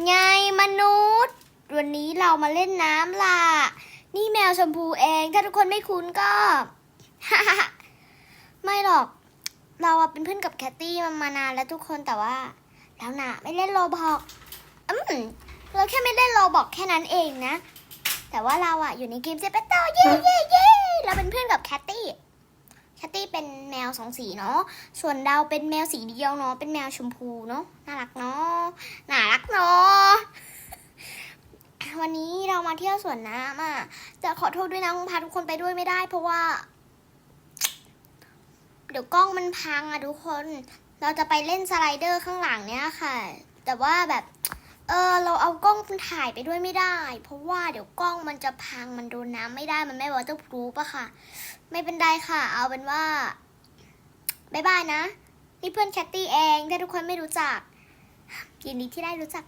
ไงมนุษย์ วันนี้เรามาเล่นน้ำล่ะ นี่แมวชมพูเอง ถ้าทุกคนไม่คุ้นก็ ไม่หรอก เราอะเป็นเพื่อนกับแคตตี้มามานานแล้วทุกคนแต่ว่าเราน่ะไม่เล่นโรบอกอืมเราแค่ไม่เล่นโรบอกแค่นั้นเองนะ แต่ว่าเราอะอยู่ในเกมเซเปโตเย่เย่เย่เราเป็นเพื่อนกับแคตตี้แคตตี้เป็น แมวสองสีเนาะ ส่วนเราเป็นแมวสีเดียวเนาะ เป็นแมวชมพูเนาะ น่ารักเนาะ น่ารักเนาะ วันนี้เรามาเที่ยวสวนน้ำอะ จะขอโทษด้วยนะคงพาทุกคนไปด้วยไม่ได้ เพราะว่า เดี๋ยวกล้องมันพังอะทุกคน เราจะไปเล่นสไลเดอร์ข้างหลังเนี้ยค่ะ แต่ว่าแบบเออเราเอากล้องถ่ายไปด้วยไม่ได้ เพราะว่าเดี๋ยวกล้องมันจะพังมันโดนน้ำไม่ได้มันไม่วอเตอร์พรูฟอะค่ะ ไม่เป็นไรค่ะ เอาเป็นว่า บายบายนะ นี่เพื่อนแคตตี้เองถ้าทุกคนไม่รู้จัก ยินดีที่ได้รู้จัก